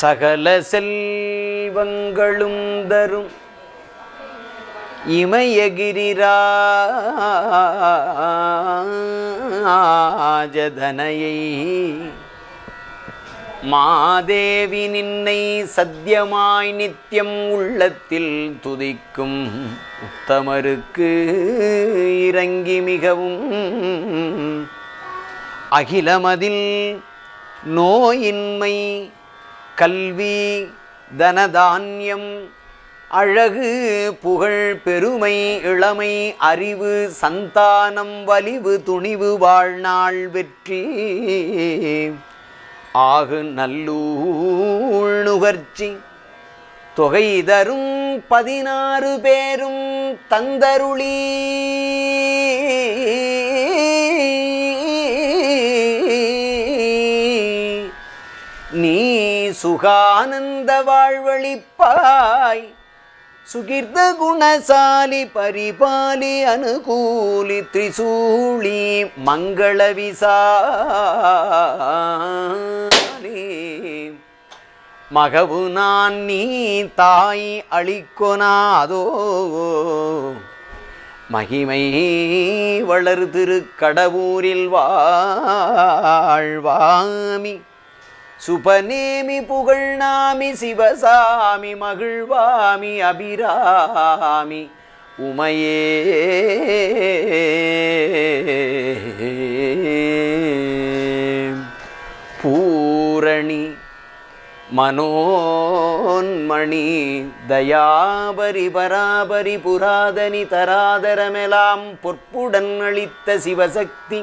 சகல செல்வங்களும் தரும். இமயகிரிராஜதனையை மாதேவி நின்னை சத்தியமாய் நித்தியம் உள்ளத்தில் துதிக்கும் உத்தமருக்கு இறங்கி மிகவும் அகிலமதில் நோயின்மை கல்வி தனதான்யம் அழகு புகழ் பெருமை இளமை அறிவு சந்தானம் வலிவு துணிவு வாழ்நாள் வெற்றி. ஆகு நல்லூழ் நுகர்ச்சி தொகை தரும் பதினாறு பேரும் தந்தருளீ. சுகானந்த வாழ்வழிப்பாய். சுகிர்த குணசாலி பரிபாலி அனுகூலி திரிசூலி மங்கள விசாலி. மகவு நான் நீ தாய் அழிக்கொனாதோ மகிமை வளர்திரு கடவுரில் வாழ்வாமி. சுபநேமி புகழ் நாமி சிவசாமி மகிழ்வாமி அபிராமி. உமையே. பூரணி மனோன்மணி தயாபரி பராபரி புராதனி தராதரமெலாம் பொற்புடன் அளித்த சிவசக்தி.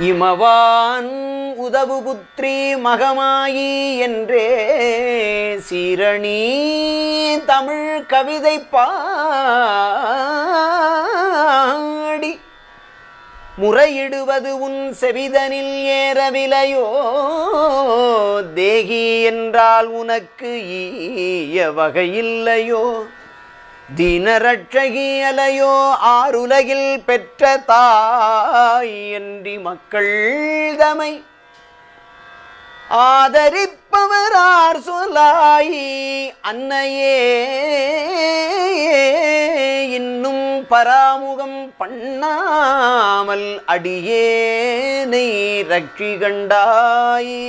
இமவான் உதவு புத்ரி மகமாயி என்றே சீரணி தமிழ் கவிதை பாடி. முறையிடுவது உன் செவிதனில் ஏறவிலையோ? தேகி என்றால் உனக்கு ஈய வகையில்லையோ? தீனரட்சகியலையோ ஆறுலகில் பெற்ற தாய் என்றி மக்கள் தமை. ஆதரிப்பவரார் சொல்லாய் அன்னையே இன்னும் பராமுகம் பண்ணாமல் அடியேனை ரட்சி கண்டாயே.